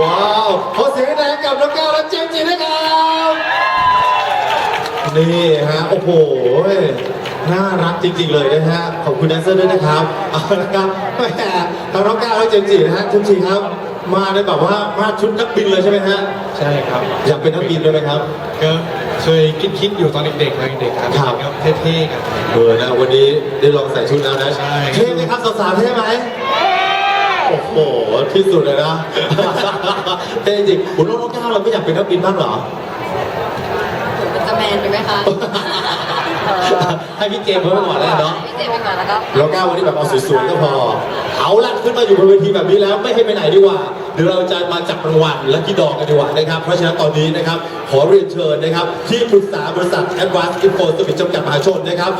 ว้าวขอเสียงแรงกับน้องก้าวและเจมส์จีนะครับนี่ฮะ โอ้โห น่ารักจริง ๆ เลยนะฮะ ขอบคุณแดนเซอร์ด้วยนะครับ เอาละครับแหมทั้งน้องก้าวและเจมส์จีนะฮะเจมส์จีครับ มาในแบบว่ามาชุดนักบินเลยใช่ไหมฮะ ใช่ครับอยากเป็นนักบินด้วยไหมครับ ก็เคยคิดคิดๆอยู่ตอนเด็กๆตอนเด็กๆครับครับ ก็เท่ๆกัน เออนะวันนี้ได้ลองใส่ชุดแล้วนะใช่ เท่ไหมครับสาวๆเท่ไหมโอ้โหที่สุดเลยนะ เท่จริงคุณน้องก้าวเราไม่อยากเป็นนักบินบ้างเหรอมันจะแมนไปไหมคะ ให้พี่เจมส์เขาไปก่อนแล้วกันเนาะ แล้วก็แล้วก้าววันนี้แบบเอาสวยๆก็พอ เอาละขึ้นมาอยู่บนเวทีแบบนี้แล้วไม่ให้ไปไหนดีกว่า เดี๋ยวเราจะมาจับรางวัลและกี่ดอกกันดีกว่านะครับ เพราะฉะนั้นตอนนี้นะครับ ขอเรียนเชิญนะครับ ที่ปรึกษาบริษัท Advanced Info Service จำกัดมหาชนนะครับ